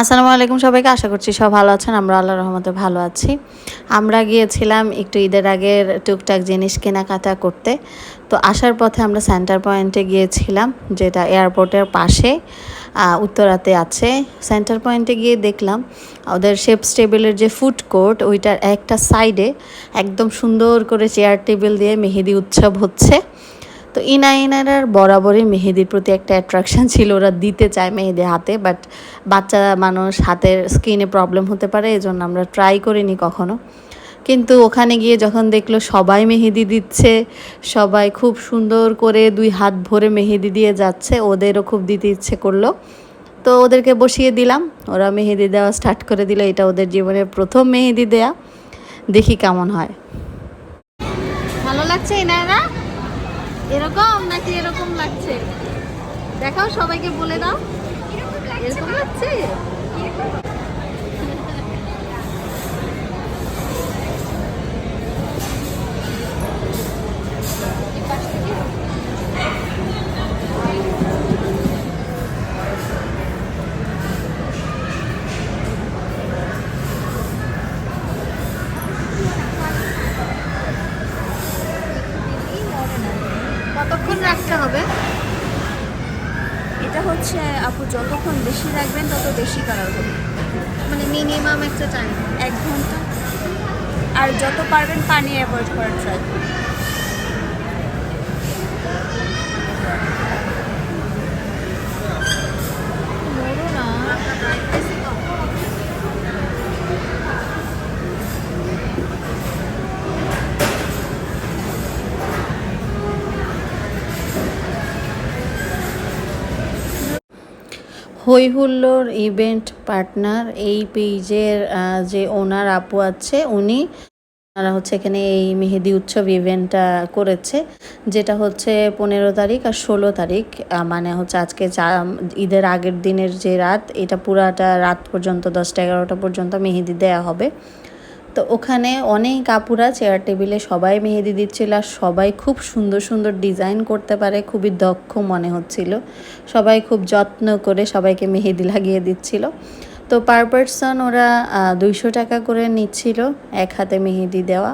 আসসালামু আলাইকুম সবাইকে, আশা করছি সব ভালো আছেন, আমরা আল্লাহ রহমতে ভালো আছি। আমরা গিয়েছিলাম একটু ঈদের আগের টুকটাক জিনিস কেনাকাটা করতে। তো আসার পথে আমরা সেন্টার পয়েন্টে গিয়েছিলাম, যেটা এয়ারপোর্টের পাশে উত্তরাতে আছে। সেন্টার পয়েন্টে গিয়ে দেখলাম, ওদের শেপস টেবিলের যে ফুড কোর্ট ওইটার একটা সাইডে একদম সুন্দর করে চেয়ার টেবিল দিয়ে মেহেদি উৎসব হচ্ছে। তো ইনা ইনারার বরাবরই মেহেদির প্রতি একটা অ্যাট্রাকশন ছিল, ওরা দিতে চায় মেহেদি হাতে বাট বাচ্চা মানুষ হাতের স্কিনে প্রবলেম হতে পারে এই জন্য আমরা ট্রাই করিনি কখনো। কিন্তু ওখানে গিয়ে যখন দেখল সবাই মেহেদি দিচ্ছে, সবাই খুব সুন্দর করে দুই হাত ভরে মেহেদি দিয়ে যাচ্ছে, ওদেরও খুব দিতে ইচ্ছে করল। তো ওদেরকে বসিয়ে দিলাম, ওরা মেহেদি দেওয়া স্টার্ট করে দিল, এটা ওদের জীবনের প্রথম মেহেদি দেয়া। দেখি কেমন হয়। ভালো লাগছে ইনারা এরকম নাকি এরকম লাগছে? দেখাও সবাইকে বলে দাও। এরকম লাগছে? হচ্ছে, আপু, যতক্ষণ বেশি রাখবেন, তত বেশি কালার হবে। মানে মিনিমাম একটা টাইম এক ঘণ্টা। আর যত পারবেন, পানি অ্যাভয়েড করার ট্রাই হই হুল্লোর ইভেন্ট পার্টনার এই পেজের যে ওনার আপু আছে, উনি ওনারা হচ্ছে এখানে এই মেহেদি উৎসব ইভেন্টটা করেছে, যেটা হচ্ছে পনেরো তারিখ আর ষোলো তারিখ মানে হচ্ছে আজকে ঈদের আগের দিনের যে রাত, এটা পুরাটা রাত পর্যন্ত, দশটা এগারোটা পর্যন্ত মেহেদি দেয়া হবে। তো ওখানে অনেক আপুরা চেয়ার টেবিলে সবাই মেহেদি দিচ্ছিল আর সবাই খুব সুন্দর সুন্দর ডিজাইন করতে পারে, খুবই দক্ষ মনে হচ্ছিল। সবাই খুব যত্ন করে সবাইকে মেহেদি লাগিয়ে দিচ্ছিল। তো পার পারসন ওরা দুইশো টাকা করে নিচ্ছিল এক হাতে মেহেদি দেওয়া।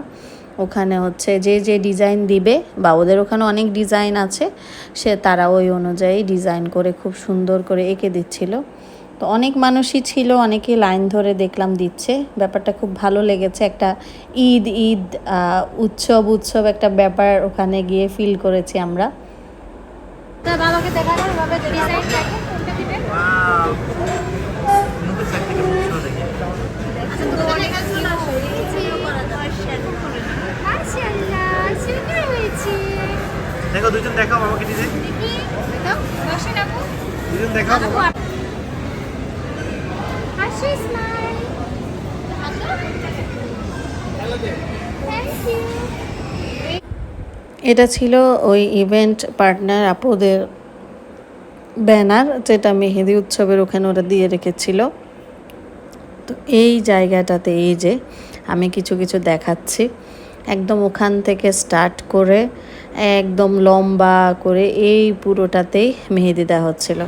ওখানে হচ্ছে যে যে ডিজাইন দিবে বা ওদের ওখানে অনেক ডিজাইন আছে, সে তারা ওই অনুযায়ী ডিজাইন করে খুব সুন্দর করে এঁকে দিচ্ছিল। তো অনেক মানুষই ছিল অনেকে লাইন ধরে দেখলাম দিচ্ছে। ব্যাপারটা খুব ভালো লেগেছে একটা ঈদ ঈদ উৎসব উৎসব একটা ব্যাপার ওখানে গিয়ে ফিল করেছি আমরা। বাবাকে দেখানো বাবা ডিজাইন দেখো দুজন দেখাও দেখাও বাবা এটা ছিল ওই ইভেন্ট পার্টনার আপুদের ব্যানার যেটা মেহেদি উৎসবের ওখানে ওরা দিয়ে রেখেছিল। তো এই জায়গাটাতে এই যে আমি কিছু কিছু দেখাচ্ছি। একদম ওখান থেকে স্টার্ট করে একদম লম্বা করে এই পুরোটাতেই মেহেদি দেওয়া হচ্ছিল।